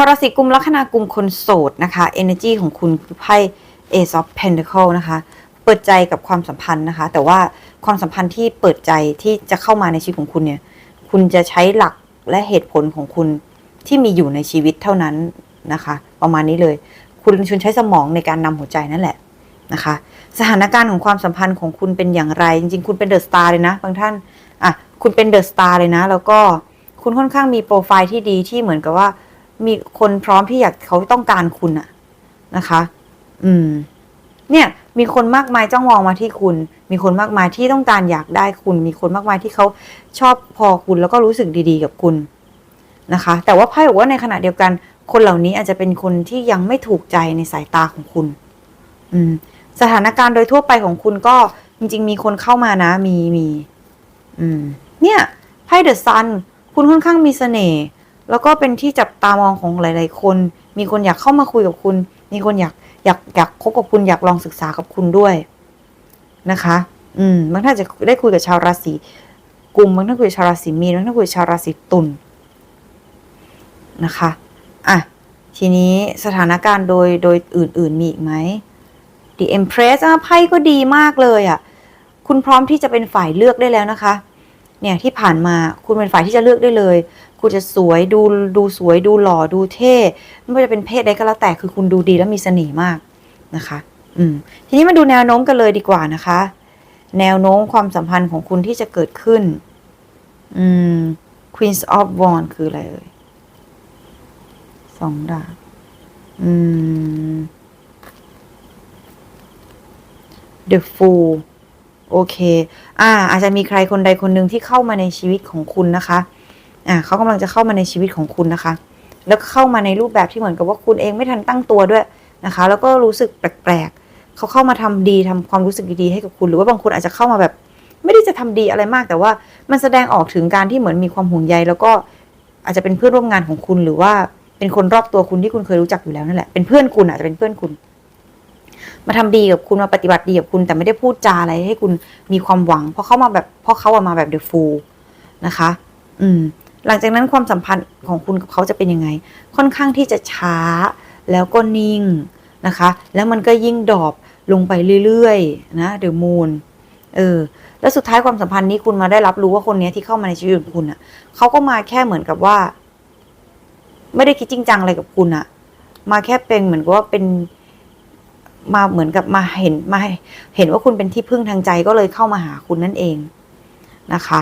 าวราศีกุมลัคนากุมคนโสดนะคะ energy ของคุณคือไพ่ ace of pentacle นะคะ เปิดใจกับความสัมพันธ์นะคะ แต่ว่าความสัมพันธ์ที่เปิดใจที่จะเข้ามาในชีวิตของคุณเนี่ย คุณจะใช้หลักและเหตุผลของคุณที่มีอยู่ในชีวิตเท่านั้นนะคะ ประมาณนี้เลย คุณชวนใช้สมองในการนำหัวใจนั่นแหละนะคะ สถานการณ์ของความสัมพันธ์ของคุณเป็นอย่างไร จริงๆ คุณเป็นเดอะสตาร์เลยนะ บางท่าน อะ คุณเป็นเดอะสตาร์เลยนะ แล้วก็คุณค่อนข้างมีโปรไฟล์ที่ดีที่เหมือนกับว่า มีคนพร้อมที่อยากเขาต้องการคุณอะนะคะ อืม เนี่ย มีคนมากมายจ้องมองมาที่คุณ มีคนมากมายที่ต้องการอยากได้คุณ มีคนมากมายที่เขาชอบพอคุณแล้วก็รู้สึกดีๆกับคุณนะคะ แต่ว่าไพ่บอกว่าในขณะเดียวกัน คนเหล่านี้อาจจะเป็นคนที่ยังไม่ถูกใจในสายตาของคุณ อืม สถานการณ์โดยทั่วไปของคุณก็จริง ๆ มีคนเข้ามานะ มีมี อืม เนี่ยไพ่เดอะซัน คุณค่อนข้างมีเสน่ห์ แล้วก็เป็นที่จับตามองของหลาย ๆ คน มีคนอยากเข้ามาคุยกับคุณ มีคนอยากอยากอยากคบกับคุณอยากลองศึกษากับคุณด้วยนะคะ อืมบางท่านจะได้คุยกับชาวราศีกุมบางท่านคุยกับชาวราศีมีนบางท่านคุยกับชาวราศีตุลนะคะอะทีนี้สถานการณ์โดยโดยอื่น ๆ มีอีกไหม The Empress อะไพ่ก็ดีมากเลยอะ คุณพร้อมที่จะเป็นฝ่ายเลือกได้แล้วนะคะ เนี่ยที่ผ่านมาคุณเป็นฝ่ายที่จะเลือกได้เลย คุณจะสวยดูดูสวยดูหล่อดูเท่ไม่ว่าจะเป็นเพศใดก็แล้วแต่คือคุณดูดีและมีเสน่ห์มากนะคะ อืมทีนี้มาดูแนวโน้มกันเลยดีกว่านะคะ แนวโน้มความสัมพันธ์ของคุณที่จะเกิดขึ้น อืม Queens of Wands คืออะไรเอ่ยสองดาบอืม The Fool โอเค อ่า อาจจะมีใครคนใดคนหนึ่งที่เข้ามาในชีวิตของคุณนะคะ อ่าเขากำลังจะเข้ามาในชีวิตของคุณนะคะ แล้วเข้ามาในรูปแบบที่เหมือนกับว่าคุณเองไม่ทันตั้งตัวด้วยนะคะ แล้วก็รู้สึกแปลกๆเขาเข้ามาทำดีทำความรู้สึกดีๆให้กับคุณ หรือว่าบางคนอาจจะเข้ามาแบบ ไม่ได้จะทำดีอะไรมาก แต่ว่ามันแสดงออกถึงการที่เหมือนมีความห่วงใย แล้วก็อาจจะเป็นเพื่อนร่วมงานของคุณหรือว่าเป็นคนรอบตัวคุณที่คุณเคยรู้จักอยู่แล้วนั่นแหละ เป็นเพื่อนคุณอาจจะเป็นเพื่อนคุณ มาทำดีกับคุณมาปฏิบัติดีกับคุณแต่ไม่ได้พูดจาอะไรให้คุณมีความหวัง เพราะเขามาแบบเพราะเขาอะมาแบบเดอะฟูลนะคะ อืม หลังจากนั้นความสัมพันธ์ของคุณกับเขาจะเป็นยังไง ค่อนข้างที่จะช้าแล้วก็นิ่งนะคะ แล้วมันก็ยิ่งดรอปลงไปเรื่อยๆนะเดอะมูนเออแล้วสุดท้ายความสัมพันธ์นี้คุณมาได้รับรู้ว่าคนนี้ที่เข้ามาในชีวิตของคุณอะ่ะเขาก็มาแค่เหมือนกับว่า ไม่ได้คิดจริงจังอะไรกับคุณอะ่ะ มาแค่เป็นเหมือนกับว่าเป็น มาเหมือนกับมาเห็นมาเห็นว่าคุณเป็นที่พึ่งทางใจก็เลยเข้ามาหาคุณนั่นเองนะคะ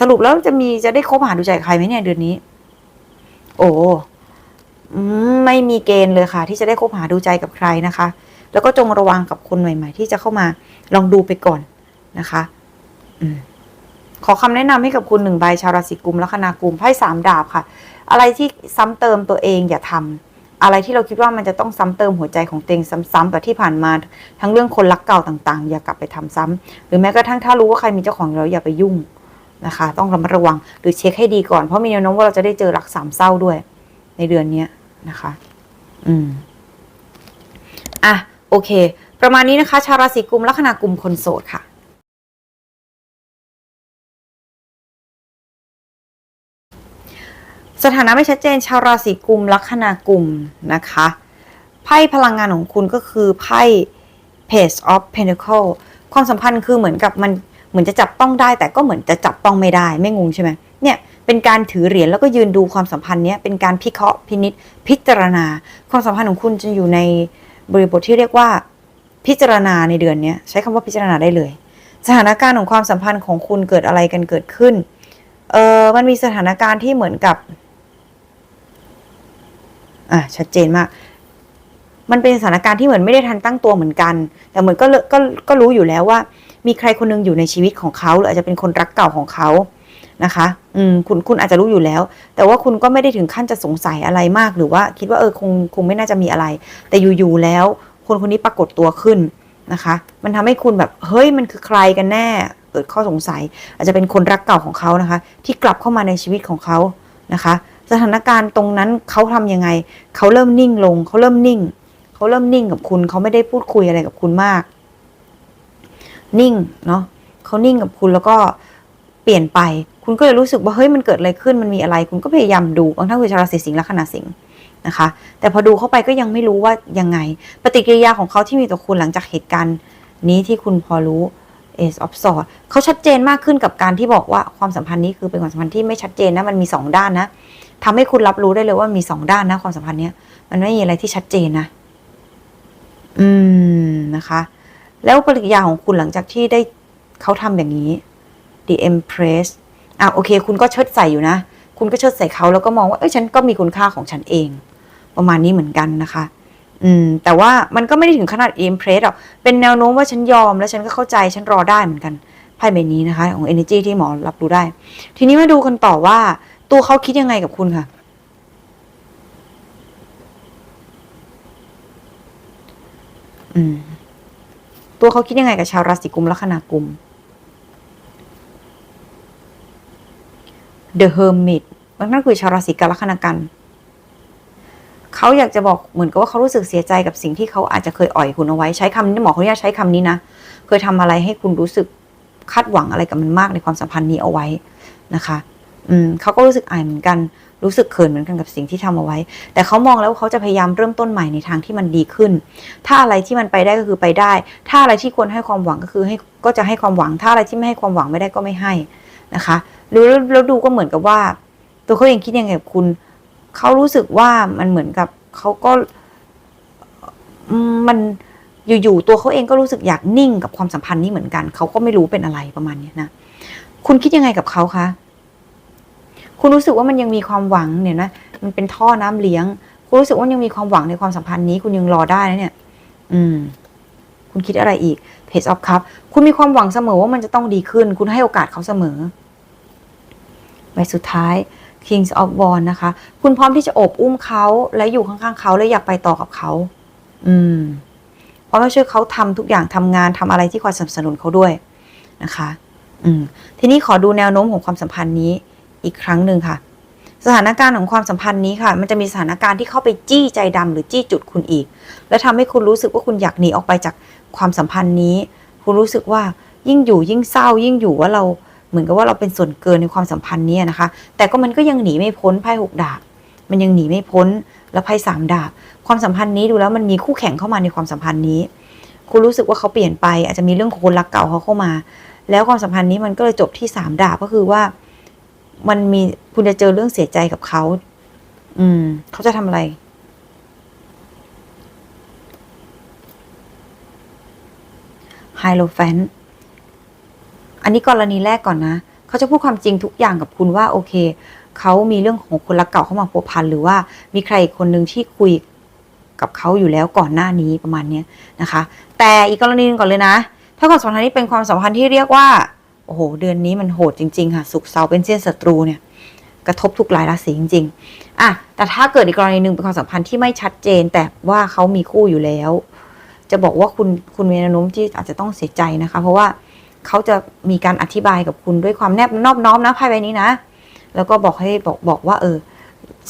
สรุปแล้วจะมีจะได้คบหาดูใจกับใครไหมเนี่ยเดือนนี้ โอ้ไม่มีเกณฑ์เลยค่ะ ที่จะได้คบหาดูใจกับใครนะคะ แล้วก็จงระวังกับคนใหม่ ๆ ที่จะเข้ามาลองดูไปก่อนนะคะอืขอคำแนะนำให้กับคุณหนึ่งใบชาวราศีกุมลัคนากุมไพ่สามดาบค่ะ อะไรที่ซ้ำเติมตัวเองอย่าทำ อะไรที่เราคิดว่ามันจะต้องซ้ำเติมหัวใจของตัวเองซ้ำๆแบบที่ผ่านมาทั้งเรื่องคนรักเก่าต่าง ๆ อย่ากลับไปทำซ้ำหรือแม้กระทั่งถ้ารู้ว่าใครมีเจ้าของแล้วอย่าไปยุ่งนะคะ ต้องระมัดระวังหรือเช็คให้ดีก่อนเพราะมีแนวโน้มว่าเราจะได้เจอรักสามเศร้าด้วย ในเดือนเนี้นะคะ อืมอะโอเค ประมาณนี้นะคะ ชาวราศีกุมลัคนากุมคนโสดค่ะ สถานะไม่ชัดเจนชาวราศีกุมลัคนากุมนะคะไพ่พลังงานของคุณก็คือไพ่ Page of Pentacle ความสัมพันธ์คือเหมือนกับมันเหมือนจะจับต้องได้ แต่ก็เหมือนจะจับต้องไม่ได้ไม่งงใช่ไหมเนี่ยเป็นการถือเหรียญแล้วก็ยืนดูความสัมพันธ์เนี้ยเป็นการพิเคราะห์พินิษพิจารณา ความสัมพันธ์ของคุณจะอยู่ในบริบทที่เรียกว่า พิจารณาในเดือนนี้ใช้คำว่าพิจารณาได้เลย สถานการณ์ของความสัมพันธ์ของคุณเกิดอะไรกันเกิดขึ้นเออมันมีสถานการณ์ที่เหมือนกับ อะชัดเจนมาก มันเป็นสถานการณ์ที่เหมือนไม่ได้ทันตั้งตัวเหมือนกัน แต่เหมือนก็เลก็ก็รู้อยู่แล้วว่า มีใครคนหนึงอยู่ในชีวิตของเขาหรืออาจจะเป็นคนรักเก่าของเขานะคะ อืม คุณ คุณอาจจะรู้อยู่แล้ว แต่ว่าคุณก็ไม่ได้ถึงขั้นจะสงสัยอะไรมาก หรือว่าคิดว่าเออ คง คงไม่น่าจะมีอะไร แต่อยู่ๆแล้ว คนคนนี้ปรากฏตัวขึ้นนะคะ มันทำให้คุณแบบ เฮ้ย มันคือใครกันแน่ เกิดข้อสงสัย อาจจะเป็นคนรักเก่าของเขานะคะ ที่กลับเข้ามาในชีวิตของเขานะคะ สถานการณ์ตรงนั้นเขาทำยังไง เขาเริ่มนิ่งลง เขาเริ่มนิ่ง เขาเริ่มนิ่งกับคุณ เขาไม่ได้พูดคุยอะไรกับคุณมาก นิ่งเนาะเขานิ่งกับคุณแล้วก็เปลี่ยนไป คุณก็เลยรู้สึกว่าเฮ้ยมันเกิดอะไรขึ้นมันมีอะไร คุณก็พยายามดูบางท่านคือชาวราศีสิงห์ลัคนาสิงห์นะคะ แต่พอดูเข้าไปก็ยังไม่รู้ว่ายังไง ปฏิกิริยาของเขาที่มีต่อคุณหลังจากเหตุการณ์นี้ที่คุณพอรู้ Ace of Swords เขาชัดเจนมากขึ้นกับการที่บอกว่าความสัมพันธ์นี้คือเป็นความสัมพันธ์ที่ไม่ชัดเจนนะมันมีสองด้านนะ ทำให้คุณรับรู้ได้เลยว่ามีสองด้านนะความสัมพันธ์เนี้ยมันไม่มีอะไรที่ชัดเจนนะ อืมนะคะ แล้วปฏิกิริยาของคุณหลังจากที่ได้เขาทำอย่างนี้ The Empress อะโอเค คุณก็เชิดใส่อยู่นะ คุณก็เชิดใส่เขาแล้วก็มองว่าเอ้ยฉันก็มีคุณค่าของฉันเอง ประมาณนี้เหมือนกันนะคะ อืม แต่ว่ามันก็ไม่ได้ถึงขนาด Empress หรอกเป็นแนวโน้มว่าฉันยอมแล้วฉันก็เข้าใจฉันรอได้เหมือนกันไพ่ใบนี้นะคะ ของ Energy ที่หมอรับรู้ได้ ทีนี้มาดูกันต่อว่า ตัวเขาคิดยังไงกับคุณค่ะ อืม ตัวเขาคิดยังไงกับชาวราศีกุมลัคนากุม The Hermit นั่นคือชาวราศีกันลัคนากัน เขาอยากจะบอกเหมือนกับว่าเขารู้สึกเสียใจกับสิ่งที่เขาอาจจะเคยอ่อยคุณเอาไว้ใช้คำนี้หมอเขาอนุญาตใช้คำนี้นะ เคยทำอะไรให้คุณรู้สึกคาดหวังอะไรกับมันมากในความสัมพันธ์นี้เอาไว้นะคะ อืมเขาก็รู้สึกอายเหมือนกัน รู้สึกเขินเหมือนกันกับสิ่งที่ทำเอาไว้ แต่เขามองแล้วเขาจะพยายามเริ่มต้นใหม่ในทางที่มันดีขึ้น ถ้าอะไรที่มันไปได้ก็คือไปได้ ถ้าอะไรที่ควรให้ความหวังก็คือให้ก็จะให้ความหวัง ถ้าอะไรที่ไม่ให้ความหวังไม่ได้ก็ไม่ให้นะคะแล้วแล้วดูก็เหมือนกับว่า ตัวเขาเองคิดยังไงกับคุณเขารู้สึกว่ามันเหมือนกับเขาก็มันอยู่ๆตัวเขาเองก็รู้สึกอยากนิ่งกับความสัมพันธ์นี้เหมือนกัน เขาก็ไม่รู้เป็นอะไรประมาณนี้นะ คุณคิดยังไงกับเขาคะ คุณรู้สึกว่ามันยังมีความหวังเนี่ยนะมันเป็นท่อน้ำเลี้ยง คุณรู้สึกว่ายังมีความหวังในความสัมพันธ์นี้ คุณยังรอได้นะเนี่ย อืม คุณคิดอะไรอีก Page of Cup คุณมีความหวังเสมอว่ามันจะต้องดีขึ้น คุณให้โอกาสเขาเสมอใบสุดท้าย Kings of w a n d นะคะ คุณพร้อมที่จะโอบอุ้มเขาและอยู่ข้างๆเขาและอยากไปต่อกับเขา อืมพร้อมที่ช่วยเขาทำทุกอย่างทำงานทำอะไรที่คอยสนับสนุนเขาด้วยนะคะ อืม ทีนี้ขอดูแนวโน้มของความสัมพันธ์นี้ อีกครั้งหนึ่งค่ะ สถานการณ์ของความสัมพันธ์นี้ค่ะ มันจะมีสถานการณ์ที่เข้าไปจี้ใจดำหรือจี้จุดคุณอีก และทำให้คุณรู้สึกว่าคุณอยากหนีออกไปจากความสัมพันธ์นี้ คุณรู้สึกว่ายิ่งอยู่ยิ่งเศร้า ยิ่งอยู่ว่าเราเหมือนกับว่าเราเป็นส่วนเกินในความสัมพันธ์นี้นะคะ แต่ก็มันก็ยังหนีไม่พ้นไพ่หกดาบ มันยังหนีไม่พ้น แล้วไพ่สามดาบ ความสัมพันธ์นี้ดูแล้วมันมีคู่แข่งเข้ามาในความสัมพันธ์นี้ คุณรู้สึกว่าเขาเปลี่ยนไป อาจจะมีเรื่องของคนรักเก่าเขาเข้ามา แล้วความสัมพันธ์นี้มันก็เลยจบที่สามดาบก็คือว่า มันมีคุณจะเจอเรื่องเสียใจกับเขา อืม เขาจะทำอะไร ไฮโลแฟน อันนี้กรณีแรกก่อนนะ เขาจะพูดความจริงทุกอย่างกับคุณว่า โอเค เขามีเรื่องของคนรักเก่าเข้ามาพัวพันหรือว่ามีใครอีกคนหนึ่งที่คุยกับเขาอยู่แล้วก่อนหน้านี้ประมาณนี้นะคะ แต่อีกกรณีหนึงก่อนเลยนะ ถ้าความสัมพันธ์นี้เป็นความสัมพันธ์ที่เรียกว่า โอ้โห เดือนนี้มันโหดจริง ๆ ค่ะ สุกเสาร์เป็นเส้นศัตรูเนี่ย กระทบทุกรายราศีจริงๆอะแต่ถ้าเกิดอีกกรณีหนึ่งเป็นความสัมพันธ์ที่ไม่ชัดเจน แต่ว่าเขามีคู่อยู่แล้ว จะบอกว่าคุณคุณมีแนวโน้มที่อาจจะต้องเสียใจนะคะ เพราะว่าเขาจะมีการอธิบายกับคุณด้วยความแนบนอบน้อมนะไพ่ใบนี้นะ แล้วก็บอกให้บอกบอกว่า เออ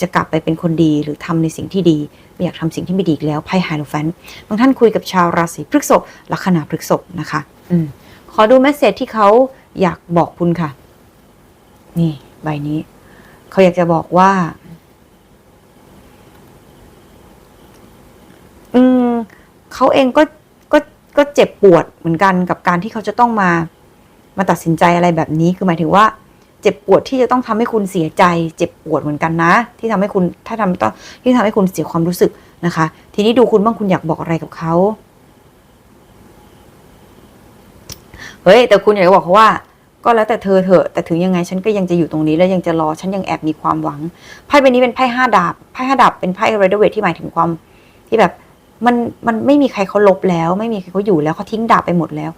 จะกลับไปเป็นคนดีหรือทำในสิ่งที่ดีไม่อยากทำสิ่งที่ไม่ดีอีกแล้วไพ่ไฮโลแฟนบางท่านคุยกับชาวราศีพฤษภลัคนาพฤษภนะคะ อืมขอดูเมสเซจที่เขา อยากบอกคุณค่ะ นี่ ใบนี้ เขาอยากจะบอกว่า อืมเขาเองก็ก็ก็เจ็บปวดเหมือนกันกับการที่เขาจะต้องมามาตัดสินใจอะไรแบบนี้คือหมายถึงว่า เจ็บปวดที่จะต้องทำให้คุณเสียใจ เจ็บปวดเหมือนกันนะ ที่ทำให้คุณถ้าทำต้องที่ทำให้คุณเสียความรู้สึกนะคะ ทีนี้ดูคุณบ้างคุณอยากบอกอะไรกับเขา เฮ้ย แต่คุณอยากจะบอกเขาว่า ก็แล้วแต่เธอเถอะ แต่ถึงยังไงฉันก็ยังจะอยู่ตรงนี้และยังจะรอ ฉันยังแอบมีความหวัง ไพ่ใบนี้เป็นไพ่ห้าดาบ ไพ่ห้าดาบเป็นไพ่เรดเวทที่หมายถึงความที่แบบมันมันไม่มีใครเขาลบแล้ว ไม่มีใครเขาอยู่แล้วเขาทิ้งดาบไปหมดแล้ว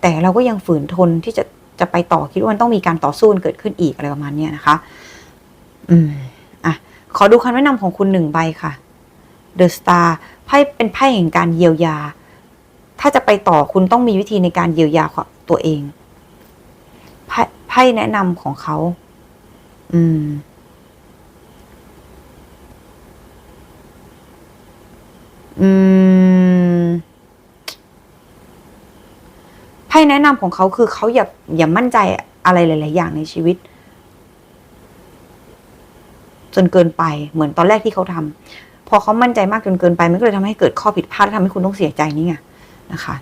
แต่เราก็ยังฝืนทนที่จะจะไปต่อคิดว่ามันต้องมีการต่อสู้เกิดขึ้นอีกอะไรประมาณเนี้ยนะคะ อืมอะขอดูคำแนะนำของคุณหนึ่งใบค่ะ The Star ไพ่เป็นไพ่แห่งการเยียวยา ถ้าจะไปต่อคุณต้องมีวิธีในการเยียวยาตัวเองไพ่แนะนำของเขา อืม อืม ไพ่แนะนำของเขาคือเขาอย่าอย่ามั่นใจอะไรหลาย ๆ อย่างในชีวิต จนเกินไปเหมือนตอนแรกที่เขาทำพอเขามั่นใจมากจนเกินไป มันก็เลยทำให้เกิดข้อผิดพลาดและทำให้คุณต้องเสียใจนี่ไง นะคะ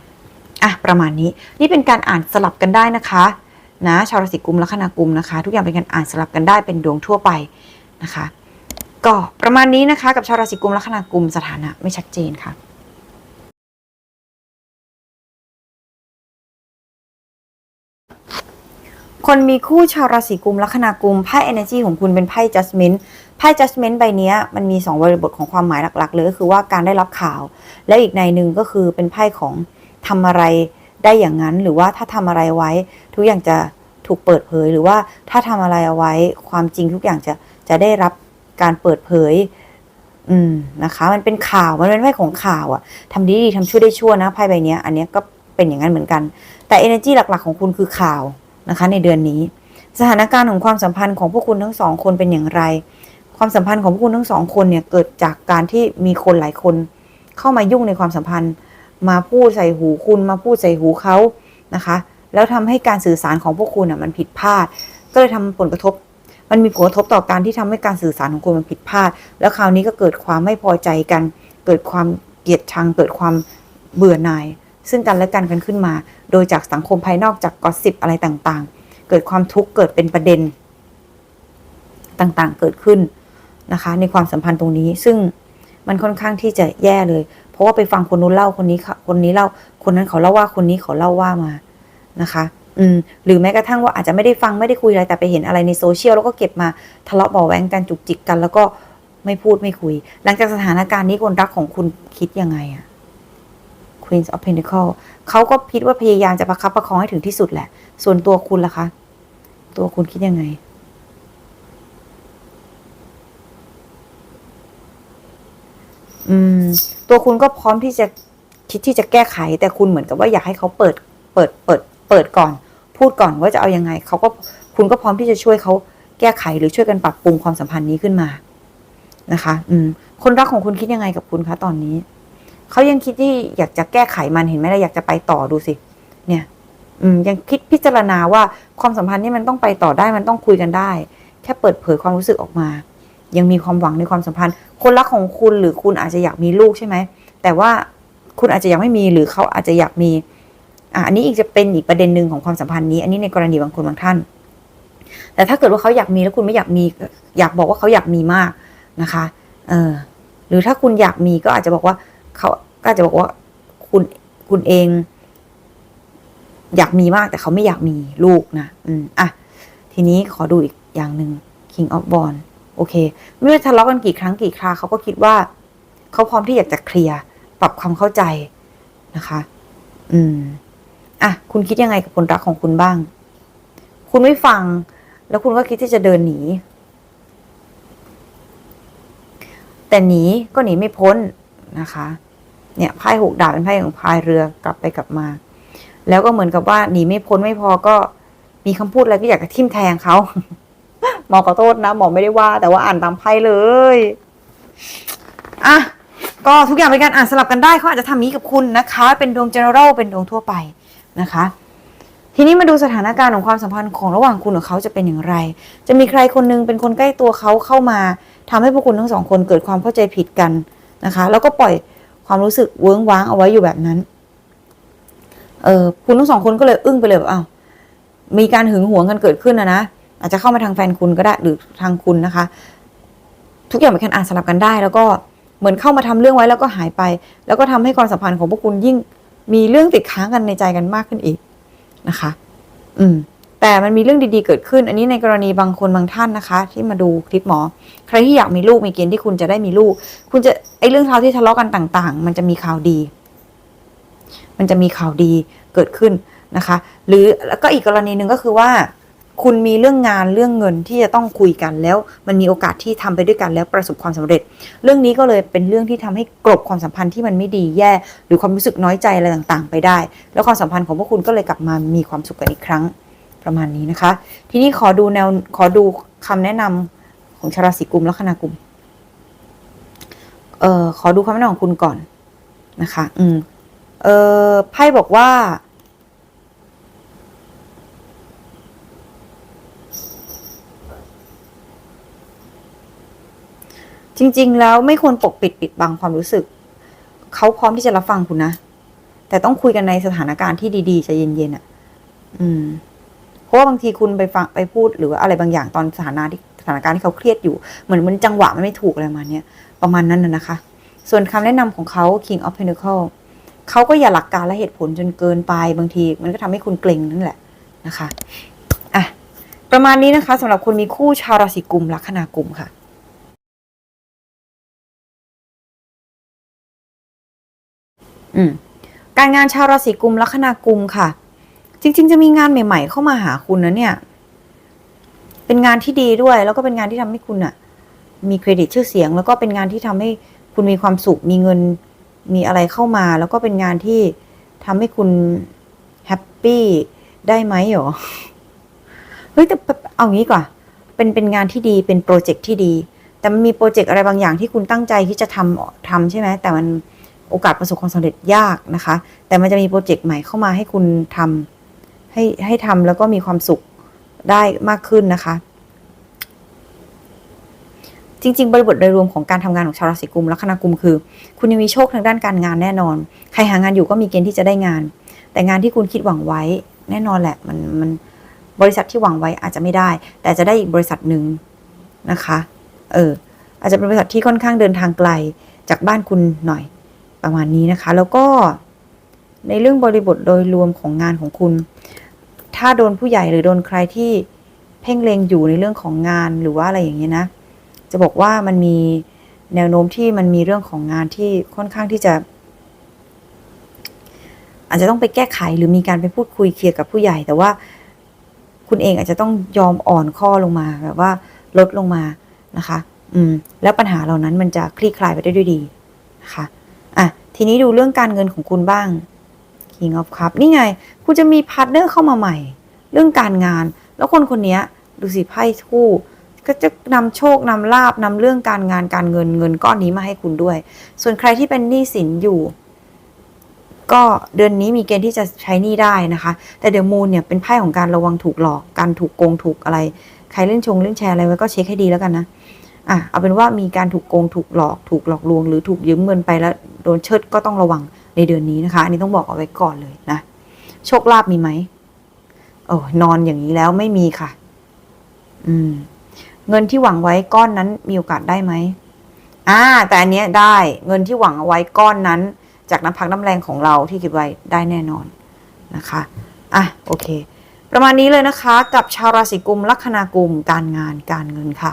อะประมาณนี้นี่เป็นการอ่านสลับกันได้นะคะนะชาวราศีกุมลัคนากุมนะคะ ทุกอย่างเป็นการอ่านสลับกันได้เป็นดวงทั่วไปนะคะ ก็ประมาณนี้นะคะ กับชาวราศีกุมลัคนากุมสถานะไม่ชัดเจนค่ะคนมีคู่ชาวราศีกุมลัคนากุมไพ่ energy ของคุณเป็นไพ่ judgment ไพ่ judgment ใบนี้มันมี 2 บริบทของความหมายหลักๆเลยก็คือว่าการได้รับข่าว และอีกในหนึ่งก็คือเป็นไพ่ของทำอะไรได้อย่างนั้น หรือว่าถ้าทำอะไรไว้ ทุกอย่างจะถูกเปิดเผย หรือว่าถ้าทำอะไรเอาไว้ ความจริงทุกอย่างจะจะได้รับการเปิดเผย อืมนะคะ มันเป็นข่าวมันเป็นไพ่ของข่าวอะทำดีดีทำชั่วได้ชั่วนะไพ่ใบนี้อันนี้ก็เป็นอย่างนั้นเหมือนกัน แต่ energy หลัก ๆ ของคุณคือข่าวนะคะ ในเดือนนี้ สถานการณ์ของความสัมพันธ์ของพวกคุณทั้งสองคนเป็นอย่างไร ความสัมพันธ์ของพวกคุณทั้งสองคนเนี่ยเกิดจากการที่มีคนหลายคน เข้ามายุ่งในความสัมพันธ์ มาพูดใส่หูคุณมาพูดใส่หูเขานะคะ แล้วทำให้การสื่อสารของพวกคุณอะมันผิดพลาด ก็เลยทำผลกระทบ มันมีผลกระทบต่อการที่ทำให้การสื่อสารของคุณมันผิดพลาด แล้วคราวนี้ก็เกิดความไม่พอใจกัน เกิดความเกลียดชัง เกิดความเบื่อหน่าย ซึ่งกันและกันกันขึ้นมา โดยจากสังคมภายนอกจากกอสิบอะไรต่างๆ เกิดความทุกข์เกิดเป็นประเด็นต่างๆ เกิดขึ้น นะคะ ในความสัมพันธ์ตรงนี้ ซึ่งมันค่อนข้างที่จะแย่เลย เพราะว่าไปฟังคนนู้นเล่าคนนี้คนนี้เล่าคนนั้นเขาเล่าว่าคนนี้เขาเล่าว่ามานะคะ อืมหรือแม้กระทั่งว่าอาจจะไม่ได้ฟังไม่ได้คุยอะไรแต่ไปเห็นอะไรในโซเชียลแล้วก็เก็บมาทะเลาะเบาแวงกันจุกจิกกันแล้วก็ไม่พูดไม่คุย หลังจากสถานการณ์นี้คนรักของคุณคิดยังไงอะ Queen of Pentacle เขาก็คิดว่าพยายามจะประคับประคองให้ถึงที่สุดแหละ ส่วนตัวคุณล่ะคะ ตัวคุณคิดยังไง อืม ตัวคุณก็พร้อมที่จะคิดที่จะแก้ไข แต่คุณเหมือนกับว่าอยากให้เขาเปิดเปิดเปิดเปิดก่อน พูดก่อนว่าจะเอายังไงเขาก็คุณก็พร้อมที่จะช่วยเขาแก้ไขหรือช่วยกันปรับปรุงความสัมพันธ์นี้ขึ้นมานะคะ อืม คนรักของคุณคิดยังไงกับคุณคะตอนนี้เขายังคิดที่อยากจะแก้ไขมันเห็นไหมล่ะอยากจะไปต่อดูสิ เนี่ย อืม ยังคิดพิจารณาว่าความสัมพันธ์นี่มันต้องไปต่อได้มันต้องคุยกันได้ แค่เปิดเผยความรู้สึกออกมา ยังมีความหวังในความสัมพันธ์ คนรักของคุณหรือคุณอาจจะอยากมีลูกใช่ไหม แต่ว่าคุณอาจจะยังไม่มีหรือเขาอาจจะอยากมีอันนี้อีกจะเป็นอีกประเด็นหนึ่งของความสัมพันธ์นี้ อันนี้ในกรณีบางคนบางท่าน แต่ถ้าเกิดว่าเขาอยากมีแล้วคุณไม่อยากมี อยากบอกว่าเขาอยากมีมากนะคะ เออ หรือถ้าคุณอยากมีก็อาจจะบอกว่าเขาก็อาจจะบอกว่าคุณคุณเอง อยากมีมากแต่เขาไม่อยากมีลูกนะ อืม อะ ทีนี้ขอดูอีกอย่างหนึ่ง King of b o n โอเค ไม่ว่าทะเลาะกันกี่ครั้งกี่คราเขาก็คิดว่าเขาพร้อมที่อยากจะเคลียร์ปรับความเข้าใจนะคะ อืมอะคุณคิดยังไงกับคนรักของคุณบ้าง คุณไม่ฟัง แล้วคุณก็คิดที่จะเดินหนี แต่หนีก็หนีไม่พ้นนะคะ เนี่ยไพ่หกดาบเป็นไพ่ของพายเรือกลับไปกลับมา แล้วก็เหมือนกับว่าหนีไม่พ้นไม่พอก็มีคำพูดอะไรก็อยากจะทิ่มแทงเขา หมอขอโทษนะ หมอไม่ได้ว่า แต่ว่าอ่านตามไพ่เลยอะก็ทุกอย่างเป็นการอ่านสลับกันได้เขาอาจจะทำนี้กับคุณนะคะ เป็นดวง general เป็นดวงทั่วไปนะคะ ทีนี้มาดูสถานการณ์ของความสัมพันธ์ของระหว่างคุณกับเขาจะเป็นอย่างไร จะมีใครคนหนึงเป็นคนใกล้ตัวเขาเข้ามาทำให้พวกคุณทั้งสองคนเกิดความเข้าใจผิดกันนะคะ แล้วก็ปล่อยความรู้สึกเวิ้งว้างเอาไว้อยู่แบบนั้น เออคุณทั้งสองคนก็เลยอึ้งไปเลยแบบอ้าวมีการหึงหวงกันเกิดขึ้นนะนะ อาจจะเข้ามาทางแฟนคุณก็ได้หรือทางคุณนะคะ ทุกอย่างเป็นการอ่านสลับกันได้ แล้วก็เหมือนเข้ามาทำเรื่องไว้แล้วก็หายไป แล้วก็ทำให้ความสัมพันธ์ของพวกคุณยิ่งมีเรื่องติดค้างกันในใจกันมากขึ้นอีกนะคะ อืม แต่มันมีเรื่องดีๆเกิดขึ้น อันนี้ในกรณีบางคนบางท่านนะคะ ที่มาดูคลิปหมอ ใครที่อยากมีลูกมีเกณฑ์ที่คุณจะได้มีลูก คุณจะไอเรื่องราวที่ทะเลาะกันต่าง ๆ มันจะมีข่าวดี มันจะมีข่าวดีเกิดขึ้นนะคะ หรือแล้วก็อีกกรณีหนึ่งก็คือว่า คุณมีเรื่องงานเรื่องเงินที่จะต้องคุยกันแล้ว มันมีโอกาสที่ทำไปด้วยกันแล้วประสบความสำเร็จ เรื่องนี้ก็เลยเป็นเรื่องที่ทำให้กลบความสัมพันธ์ที่มันไม่ดีแย่ หรือความรู้สึกน้อยใจอะไรต่างๆ ไปได้ แล้วความสัมพันธ์ของพวกคุณก็เลยกลับมามีความสุขกันอีกครั้งประมาณนี้นะคะ ทีนี้ขอดูแนวขอดูคำแนะนำของชาวราศีกุมและคณากุมเอ่อขอดูคำแนะนำของคุณก่อนนะคะ อืม เอ่อไพ่บอกว่า จริง ๆ แล้วไม่ควรปกปิดปิดบังความรู้สึก เขาพร้อมที่จะรับฟังคุณนะ แต่ต้องคุยกันในสถานการณ์ที่ดีๆใจเย็นๆอะ อืม เพราะว่าบางทีคุณไปฟังไปพูดหรืออะไรบางอย่างตอนสถานะที่สถานการณ์ที่เขาเครียดอยู่ เหมือนมันจังหวะมันไม่ถูกอะไรมาเนี้ยประมาณนั้นน่ะนะคะ ส่วนคำแนะนำของเขา King of Pentacle เขาก็อย่าหลักการและเหตุผลจนเกินไปบางที มันก็ทำให้คุณเกรงนั่นแหละนะคะอะประมาณนี้นะคะสำหรับคนมีคู่ชาวราศีกุมลัคนากุมค่ะ อืมการงานชาวราศีกุมลัคนากุมค่ะ จริง ๆ จะมีงานใหม่ ๆ เข้ามาหาคุณนะเนี่ย เป็นงานที่ดีด้วย แล้วก็เป็นงานที่ทำให้คุณอะมีเครดิตชื่อเสียง แล้วก็เป็นงานที่ทำให้คุณมีความสุข มีเงินมีอะไรเข้ามา แล้วก็เป็นงานที่ทำให้คุณแฮปปี้ได้ไหมหรอเฮ้ยแต่เอางี้ก่อนเป็นเป็นงานที่ดีเป็นโปรเจกต์ที่ดี แต่มันมีโปรเจกต์อะไรบางอย่างที่คุณตั้งใจที่จะทำทำใช่ไหมแต่มัน โอกาสประสบความสำเร็จยากนะคะ แต่มันจะมีโปรเจกต์ใหม่เข้ามาให้คุณทำให้ให้ทำแล้วก็มีความสุขได้มากขึ้นนะคะ จริง ๆ บริบทโดยรวมของการทำงานของชาวราศีกุมลัคนากุมคือ คุณยังมีโชคทางด้านการงานแน่นอน ใครหางานอยู่ก็มีเกณฑ์ที่จะได้งาน แต่งานที่คุณคิดหวังไว้ แน่นอนแหละ มันมันบริษัทที่หวังไว้อาจจะไม่ได้ แต่จะได้อีกบริษัทหนึ่งนะคะ เออ อาจจะเป็นบริษัทที่ค่อนข้างเดินทางไกลจากบ้านคุณหน่อย ประมาณนี้นะคะ แล้วก็ในเรื่องบริบทโดยรวมของงานของคุณ ถ้าโดนผู้ใหญ่หรือโดนใครที่เพ่งเล็งอยู่ในเรื่องของงานหรือว่าอะไรอย่างนี้นะ จะบอกว่ามันมีแนวโน้มที่มันมีเรื่องของงานที่ค่อนข้างที่จะ อาจจะต้องไปแก้ไขหรือมีการไปพูดคุยเคลียร์กับผู้ใหญ่ แต่ว่าคุณเองอาจจะต้องยอมอ่อนข้อลงมาแบบว่าลดลงมานะคะ อืม แล้วปัญหาเหล่านั้นมันจะคลี่คลายไปได้ด้วยดีนะคะ ทีนี้ดูเรื่องการเงินของคุณบ้าง King of Cup นี่ไง คุณจะมีพาร์ทเนอร์เข้ามาใหม่ เรื่องการงาน แล้วคนคนนี้ดูสิไพ่คู่ก็จะนำโชคนำลาบนำเรื่องการงานการเงินเงินก้อนนี้มาให้คุณด้วย ส่วนใครที่เป็นหนี้สินอยู่ ก็เดือนนี้มีเกณฑ์ที่จะใช้หนี้ได้นะคะ แต่เดี๋ยวมูลเนี่ยเป็นไพ่ของการระวังถูกหลอกการถูกโกงถูกอะไร ใครเล่นชงเล่นแชร์อะไรไว้ก็เช็คให้ดีแล้วกันนะอะเอาเป็นว่ามีการถูกโกงถูกหลอก ถูกหลอกลวง หรือถูกยืมเงินไปแล้ว ดนเชิดก็ต้องระวังในเดือนนี้นะคะ อันนี้ต้องบอกเอาไว้ก่อนเลยนะ โชคลาภมีไหมโอ้นอนอย่างนี้แล้วไม่มีค่ะ อืม เงินที่หวังไว้ก้อนนั้นมีโอกาสได้ไหมอ่า แต่อันเนี้ยได้เงินที่หวังเอาไว้ก้อนนั้น จากน้ำพักน้ำแรงของเราที่คิดไว้ได้แน่นอนนะคะอะโอเค ประมาณนี้เลยนะคะ กับชาวราศีกุมลัคนากุมการงานการเงินค่ะ